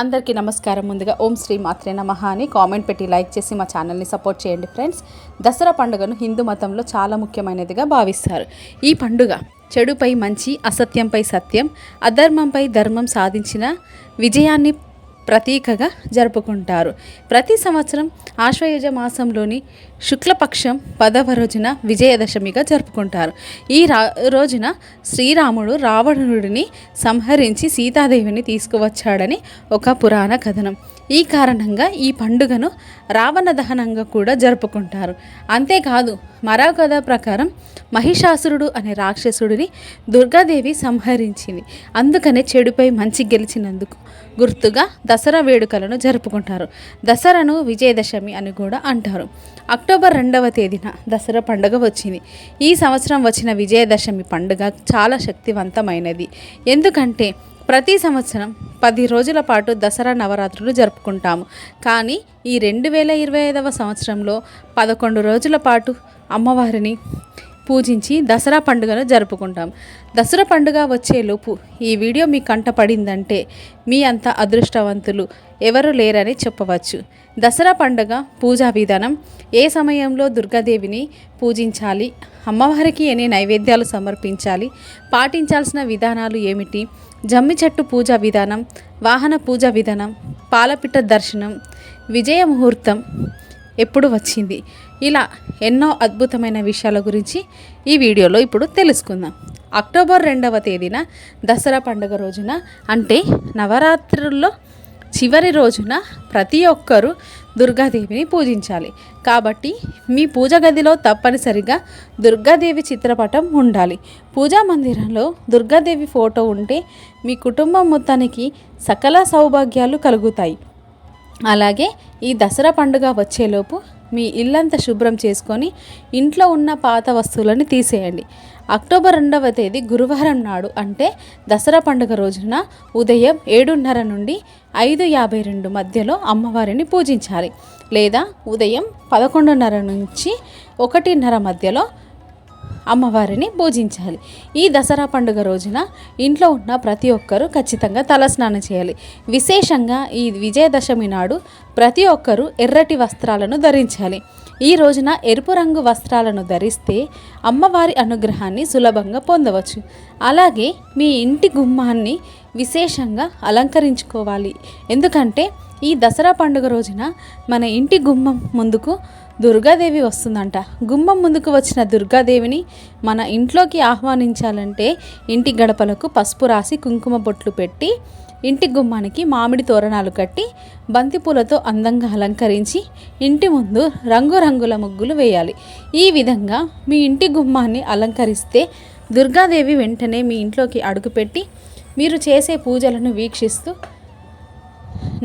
అందరికీ నమస్కారం ముందుగా. ఓం శ్రీ మాత్రే నమః అని కామెంట్ పెట్టి లైక్ చేసి మా ఛానల్ని సపోర్ట్ చేయండి ఫ్రెండ్స్. దసరా పండుగను హిందూ మతంలో చాలా ముఖ్యమైనదిగా భావిస్తారు. ఈ పండుగ చెడుపై మంచి అసత్యంపై సత్యం అధర్మంపై ధర్మం సాధించిన విజయాన్ని ప్రతీకగా జరుపుకుంటారు. ప్రతి సంవత్సరం ఆశ్వయుజ మాసంలోని శుక్లపక్షం పదవ రోజున విజయదశమిగా జరుపుకుంటారు. ఈ రా రోజున శ్రీరాముడు రావణుడిని సంహరించి సీతాదేవిని తీసుకువచ్చాడని ఒక పురాణ కథనం. ఈ కారణంగా ఈ పండుగను రావణ దహనంగా కూడా జరుపుకుంటారు. అంతేకాదు మరో కథ ప్రకారం మహిషాసురుడు అనే రాక్షసుడిని దుర్గాదేవి సంహరించింది. అందుకనే చెడుపై మంచి గెలిచినందుకు గుర్తుగా దసరా దసరా వేడుకలను జరుపుకుంటారు. దసరాను విజయదశమి అని కూడా అంటారు. అక్టోబర్ రెండవ తేదీన దసరా పండుగ వచ్చింది. ఈ సంవత్సరం వచ్చిన విజయదశమి పండుగ చాలా శక్తివంతమైనది. ఎందుకంటే ప్రతి సంవత్సరం పది రోజుల పాటు దసరా నవరాత్రులు జరుపుకుంటాము. కానీ ఈ రెండు వేల ఇరవై ఐదవ సంవత్సరంలో పదకొండు రోజుల పాటు అమ్మవారిని పూజించి దసరా పండుగను జరుపుకుంటాం. దసరా పండుగ వచ్చేలోపు ఈ వీడియో మీ కంట పడిందంటే మీ అంత అదృష్టవంతులు ఎవరు లేరని చెప్పవచ్చు. దసరా పండుగ పూజా విధానం ఏ సమయంలో దుర్గాదేవిని పూజించాలి అమ్మవారికి ఎన్ని నైవేద్యాలు సమర్పించాలి పాటించాల్సిన విధానాలు ఏమిటి జమ్మి చెట్టు పూజా విధానం వాహన పూజా విధానం పాలపిట్ట దర్శనం విజయ ముహూర్తం ఎప్పుడు వచ్చింది ఇలా ఎన్నో అద్భుతమైన విషయాల గురించి ఈ వీడియోలో ఇప్పుడు తెలుసుకుందాం. అక్టోబర్ రెండవ తేదీన దసరా పండుగ రోజున అంటే నవరాత్రుల్లో చివరి రోజున ప్రతి ఒక్కరూ దుర్గాదేవిని పూజించాలి. కాబట్టి మీ పూజ గదిలో తప్పనిసరిగా దుర్గాదేవి చిత్రపటం ఉండాలి. పూజా మందిరంలో దుర్గాదేవి ఫోటో ఉంటే మీ కుటుంబం మొత్తానికి సకల సౌభాగ్యాలు కలుగుతాయి. అలాగే ఈ దసరా పండుగ వచ్చేలోపు మీ ఇల్లంతా శుభ్రం చేసుకొని ఇంట్లో ఉన్న పాత వస్తువులను తీసేయండి. అక్టోబర్ రెండవ తేదీ గురువారం నాడు అంటే దసరా పండుగ రోజున ఉదయం ఏడున్నర నుండి ఐదు యాభై రెండు మధ్యలో అమ్మవారిని పూజించాలి. లేదా ఉదయం పదకొండున్నర నుంచి ఒకటిన్నర మధ్యలో అమ్మవారిని పూజించాలి. ఈ దసరా పండుగ రోజున ఇంట్లో ఉన్న ప్రతి ఒక్కరూ ఖచ్చితంగా తలస్నానం చేయాలి. విశేషంగా ఈ విజయదశమి నాడు ప్రతి ఒక్కరూ ఎర్రటి వస్త్రాలను ధరించాలి. ఈ రోజున ఎరుపు రంగు వస్త్రాలను ధరిస్తే అమ్మవారి అనుగ్రహాన్ని సులభంగా పొందవచ్చు. అలాగే మీ ఇంటి గుమ్మాన్ని విశేషంగా అలంకరించుకోవాలి. ఎందుకంటే ఈ దసరా పండుగ రోజున మన ఇంటి గుమ్మం ముందుకు దుర్గాదేవి వస్తుందంట. గుమ్మం ముందుకు వచ్చిన దుర్గాదేవిని మన ఇంట్లోకి ఆహ్వానించాలంటే ఇంటి గడపలకు పసుపు రాసి కుంకుమ బొట్లు పెట్టి ఇంటి గుమ్మానికి మామిడి తోరణాలు కట్టి బంతిపూలతో అందంగా అలంకరించి ఇంటి ముందు రంగురంగుల ముగ్గులు వేయాలి. ఈ విధంగా మీ ఇంటి గుమ్మాన్ని అలంకరిస్తే దుర్గాదేవి వెంటనే మీ ఇంట్లోకి అడుగుపెట్టి మీరు చేసే పూజలను వీక్షిస్తూ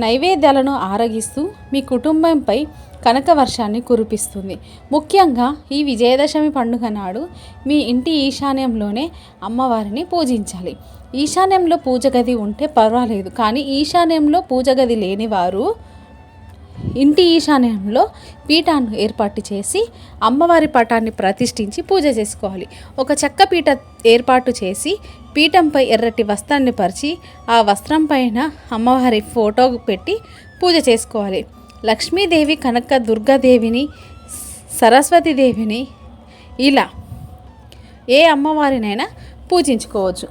నైవేద్యాలను ఆరగిస్తూ మీ కుటుంబంపై కనక వర్షాన్ని కురిపిస్తుంది. ముఖ్యంగా ఈ విజయదశమి పండుగ నాడు మీ ఇంటి ఈశాన్యంలోనే అమ్మవారిని పూజించాలి. ఈశాన్యంలో పూజ గది ఉంటే పర్వాలేదు కానీ ఈశాన్యంలో పూజ గది లేని వారు ఇంటి ఈశాన్యంలో పీఠాన్ని ఏర్పాటు చేసి అమ్మవారి పటాన్ని ప్రతిష్ఠించి పూజ చేసుకోవాలి. ఒక చెక్క పీఠ ఏర్పాటు చేసి పీఠంపై ఎర్రటి వస్త్రాన్ని పరిచి ఆ వస్త్రం పైన అమ్మవారి ఫోటో పెట్టి పూజ చేసుకోవాలి. లక్ష్మీదేవి కనక దుర్గాదేవిని సరస్వతీదేవిని ఇలా ఏ అమ్మవారినైనా పూజించుకోవచ్చు.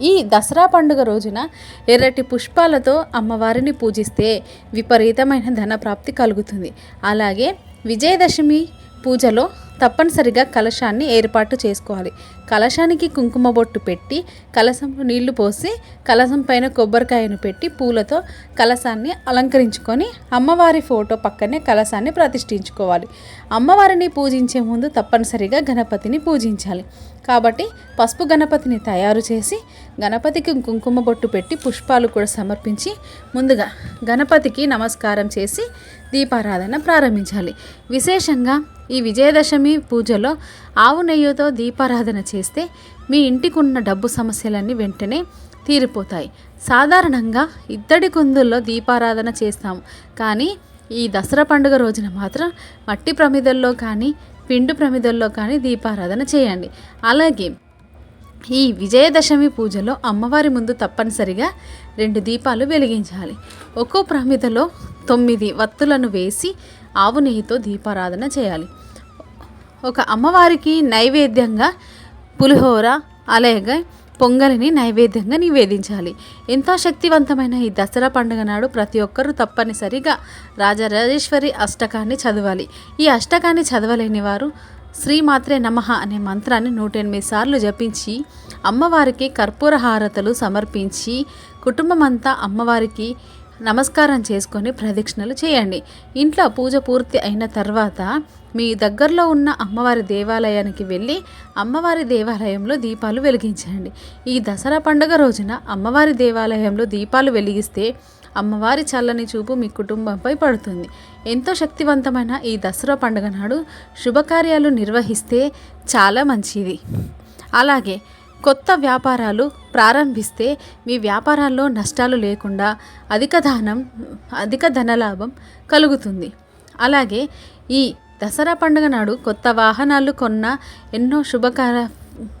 ఈ దసరా పండుగ రోజున ఎర్రటి పుష్పాలతో అమ్మవారిని పూజిస్తే విపరీతమైన ధనప్రాప్తి కలుగుతుంది. అలాగే విజయదశమి పూజలో తప్పనిసరిగా కలశాన్ని ఏర్పాటు చేసుకోవాలి. కలశానికి కుంకుమ బొట్టు పెట్టి కలశంలో నీళ్ళు పోసి కలశం పైన కొబ్బరికాయను పెట్టి పూలతో కలశాన్ని అలంకరించుకొని అమ్మవారి ఫోటో పక్కనే కలశాన్ని ప్రతిష్ఠించుకోవాలి. అమ్మవారిని పూజించే ముందు తప్పనిసరిగా గణపతిని పూజించాలి. కాబట్టి పసుపు గణపతిని తయారు చేసి గణపతికి కుంకుమ బొట్టు పెట్టి పుష్పాలు కూడా సమర్పించి ముందుగా గణపతికి నమస్కారం చేసి దీపారాధన ప్రారంభించాలి. విశేషంగా ఈ విజయదశమి పూజలో ఆవు నెయ్యితో దీపారాధన చేస్తే మీ ఇంటికి ఉన్న డబ్బు సమస్యలన్నీ వెంటనే తీరిపోతాయి. సాధారణంగా ఇత్తడి కుందుల్లో దీపారాధన చేస్తాము. కానీ ఈ దసరా పండుగ రోజున మాత్రం మట్టి ప్రమిదల్లో కానీ పిండు ప్రమిదల్లో కానీ దీపారాధన చేయండి. అలాగే ఈ విజయదశమి పూజలో అమ్మవారి ముందు తప్పనిసరిగా రెండు దీపాలు వెలిగించాలి. ఒక్కో ప్రమిదలో తొమ్మిది వత్తులను వేసి ఆవు నెయ్యితో దీపారాధన చేయాలి. ఒక అమ్మవారికి నైవేద్యంగా పులిహోర అలాగే పొంగలిని నైవేద్యంగా నివేదించాలి. ఎంతో శక్తివంతమైన ఈ దసరా పండుగ నాడు ప్రతి ఒక్కరూ తప్పనిసరిగా రాజరాజేశ్వరి అష్టకాన్ని చదవాలి. ఈ అష్టకాన్ని చదవలేని వారు శ్రీమాత్రే నమః అనే మంత్రాన్ని నూట ఎనిమిది సార్లు జపించి అమ్మవారికి కర్పూర హారతలు సమర్పించి కుటుంబమంతా అమ్మవారికి నమస్కారం చేసుకొని ప్రదక్షిణలు చేయండి. ఇంట్లో పూజ పూర్తి అయిన తర్వాత మీ దగ్గరలో ఉన్న అమ్మవారి దేవాలయానికి వెళ్ళి అమ్మవారి దేవాలయంలో దీపాలు వెలిగించండి. ఈ దసరా పండుగ రోజున అమ్మవారి దేవాలయంలో దీపాలు వెలిగిస్తే అమ్మవారి చల్లని చూపు మీ కుటుంబంపై పడుతుంది. ఎంతో శక్తివంతమైన ఈ దసరా పండుగ నాడు శుభకార్యాలు నిర్వహిస్తే చాలా మంచిది. అలాగే కొత్త వ్యాపారాలు ప్రారంభిస్తే మీ వ్యాపారాల్లో నష్టాలు లేకుండా అధిక ధనం అధిక ధనలాభం కలుగుతుంది. అలాగే ఈ దసరా పండుగ నాడు కొత్త వాహనాలు కొన్న ఎన్నో శుభకార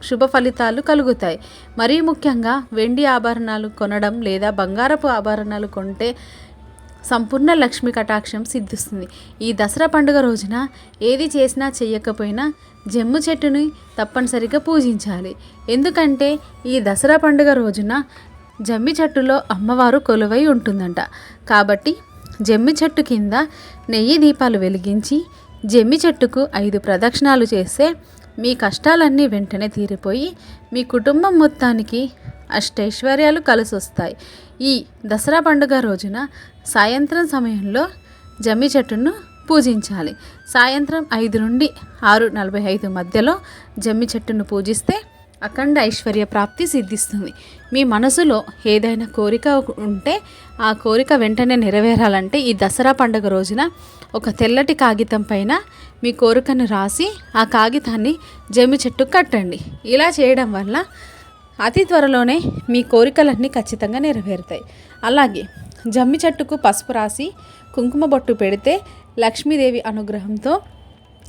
శుభ ఫలితాలు కలుగుతాయి. మరీ ముఖ్యంగా వెండి ఆభరణాలు కొనడం లేదా బంగారపు ఆభరణాలు కొంటే సంపూర్ణ లక్ష్మి కటాక్షం సిద్ధిస్తుంది. ఈ దసరా పండుగ రోజున ఏది చేసినా చెయ్యకపోయినా జమ్ము చెట్టుని తప్పనిసరిగా పూజించాలి. ఎందుకంటే ఈ దసరా పండుగ రోజున జమ్మి చెట్టులో అమ్మవారు కొలువై ఉంటుందంట. కాబట్టి జమ్మి చెట్టు కింద నెయ్యి దీపాలు వెలిగించి జమ్మి చెట్టుకు ఐదు ప్రదక్షిణాలు చేస్తే మీ కష్టాలన్నీ వెంటనే తీరిపోయి మీ కుటుంబం మొత్తానికి అష్టైశ్వర్యాలు కలిసి వస్తాయి ఈ దసరా పండుగ రోజున సాయంత్రం సమయంలో జమ్మి చెట్టును పూజించాలి. సాయంత్రం ఐదు నుండి ఆరు నలభై ఐదు మధ్యలో జమ్మి చెట్టును పూజిస్తే అఖండ ఐశ్వర్య ప్రాప్తి సిద్ధిస్తుంది. మీ మనసులో ఏదైనా కోరిక ఉంటే ఆ కోరిక వెంటనే నెరవేరాలంటే ఈ దసరా పండుగ రోజున ఒక తెల్లటి కాగితం పైన మీ కోరికను రాసి ఆ కాగితాన్ని జమ్మి చెట్టు కట్టండి. ఇలా చేయడం వల్ల అతి త్వరలోనే మీ కోరికలన్నీ ఖచ్చితంగా నెరవేరుతాయి. అలాగే జమ్మి చెట్టుకు పసుపు రాసి కుంకుమ బొట్టు పెడితే లక్ష్మీదేవి అనుగ్రహంతో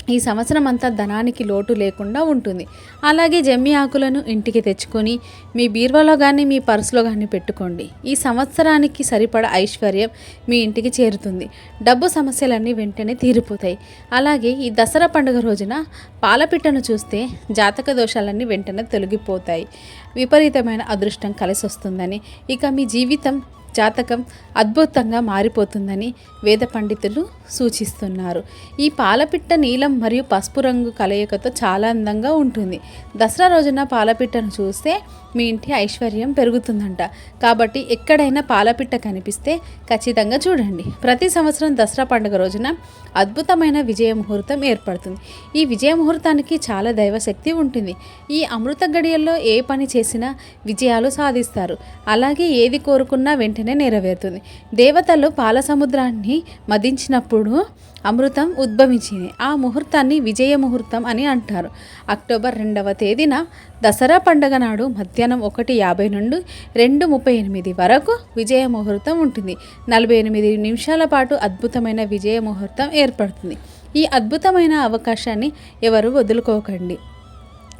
ఈ సంవత్సరం అంతా ధనానికి లోటు లేకుండా ఉంటుంది. అలాగే జమ్మి ఆకులను ఇంటికి తెచ్చుకొని మీ బీరువాలో కానీ మీ పర్సులో కానీ పెట్టుకోండి. ఈ సంవత్సరానికి సరిపడ ఐశ్వర్యం మీ ఇంటికి చేరుతుంది. డబ్బు సమస్యలన్నీ వెంటనే తీరిపోతాయి. అలాగే ఈ దసరా పండుగ రోజున పాలపిట్టను చూస్తే జాతక దోషాలన్నీ వెంటనే తొలగిపోతాయి. విపరీతమైన అదృష్టం కలిసి వస్తుందని ఇక మీ జీవితం జాతకం అద్భుతంగా మారిపోతుందని వేద పండితులు సూచిస్తున్నారు. ఈ పాలపిట్ట నీలం మరియు పసుపు రంగు కలయికతో చాలా అందంగా ఉంటుంది. దసరా రోజున పాలపిట్టను చూస్తే మీ ఇంటి ఐశ్వర్యం పెరుగుతుందంట. కాబట్టి ఎక్కడైనా పాలపిట్ట కనిపిస్తే ఖచ్చితంగా చూడండి. ప్రతి సంవత్సరం దసరా పండుగ రోజున అద్భుతమైన విజయ ముహూర్తం ఏర్పడుతుంది. ఈ విజయ ముహూర్తానికి చాలా దైవశక్తి ఉంటుంది. ఈ అమృత గడియల్లో ఏ పని చేసినా విజయాలు సాధిస్తారు. అలాగే ఏది కోరుకున్నా వెంటనే నెరవేరుతుంది. దేవతలు పాల సముద్రాన్ని మదించినప్పుడు అమృతం ఉద్భవించింది. ఆ ముహూర్తాన్ని విజయ ముహూర్తం అని అంటారు. అక్టోబర్ రెండవ తేదీన దసరా పండగ నాడు మధ్యాహ్నం ఒకటి యాభై నుండి రెండు ముప్పై ఎనిమిది వరకు విజయ ముహూర్తం ఉంటుంది. నలభై ఎనిమిది నిమిషాల పాటు అద్భుతమైన విజయ ముహూర్తం ఏర్పడుతుంది. ఈ అద్భుతమైన అవకాశాన్ని ఎవరు వదులుకోకండి.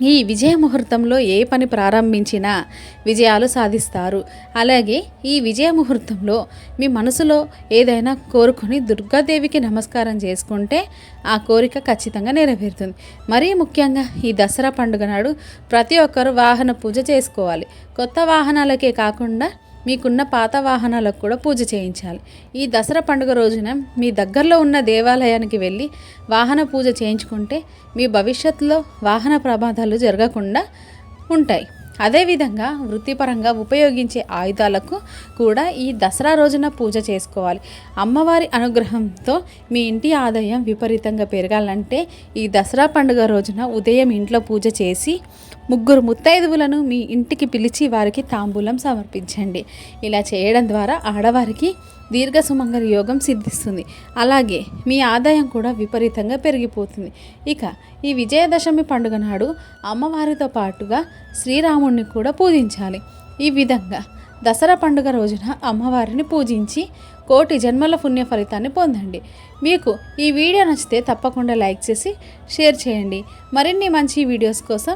ఈ విజయ ముహూర్తంలో ఏ పని ప్రారంభించినా విజయాలు సాధిస్తారు. అలాగే ఈ విజయ ముహూర్తంలో మీ మనసులో ఏదైనా కోరుకొని దుర్గాదేవికి నమస్కారం చేసుకుంటే ఆ కోరిక ఖచ్చితంగా నెరవేరుతుంది. మరీ ముఖ్యంగా ఈ దసరా పండుగ నాడు ప్రతి ఒక్కరు వాహన పూజ చేసుకోవాలి. కొత్త వాహనాలకే కాకుండా మీకున్న పాత వాహనాలకు కూడా పూజ చేయించాలి. ఈ దసరా పండుగ రోజున మీ దగ్గరలో ఉన్న దేవాలయానికి వెళ్ళి వాహన పూజ చేయించుకుంటే మీ భవిష్యత్తులో వాహన ప్రమాదాలు జరగకుండా ఉంటాయి. అదేవిధంగా వృత్తిపరంగా ఉపయోగించే ఆయుధాలకు కూడా ఈ దసరా రోజున పూజ చేసుకోవాలి. అమ్మవారి అనుగ్రహంతో మీ ఇంటి ఆదాయం విపరీతంగా పెరగాలంటే ఈ దసరా పండుగ రోజున ఉదయం ఇంట్లో పూజ చేసి ముగ్గురు ముత్తైదువులను మీ ఇంటికి పిలిచి వారికి తాంబూలం సమర్పించండి. ఇలా చేయడం ద్వారా ఆడవారికి దీర్ఘ సుమంగళ యోగం సిద్ధిస్తుంది. అలాగే మీ ఆదాయం కూడా విపరీతంగా పెరిగిపోతుంది. ఇక ఈ విజయదశమి పండుగ నాడు అమ్మవారితో పాటుగా శ్రీరాముడిని కూడా పూజించాలి. ఈ విధంగా దసరా పండుగ రోజున అమ్మవారిని పూజించి కోటి జన్మల పుణ్య ఫలితాన్ని పొందండి. మీకు ఈ వీడియో నచ్చితే తప్పకుండా లైక్ చేసి షేర్ చేయండి. మరిన్ని మంచి వీడియోస్ కోసం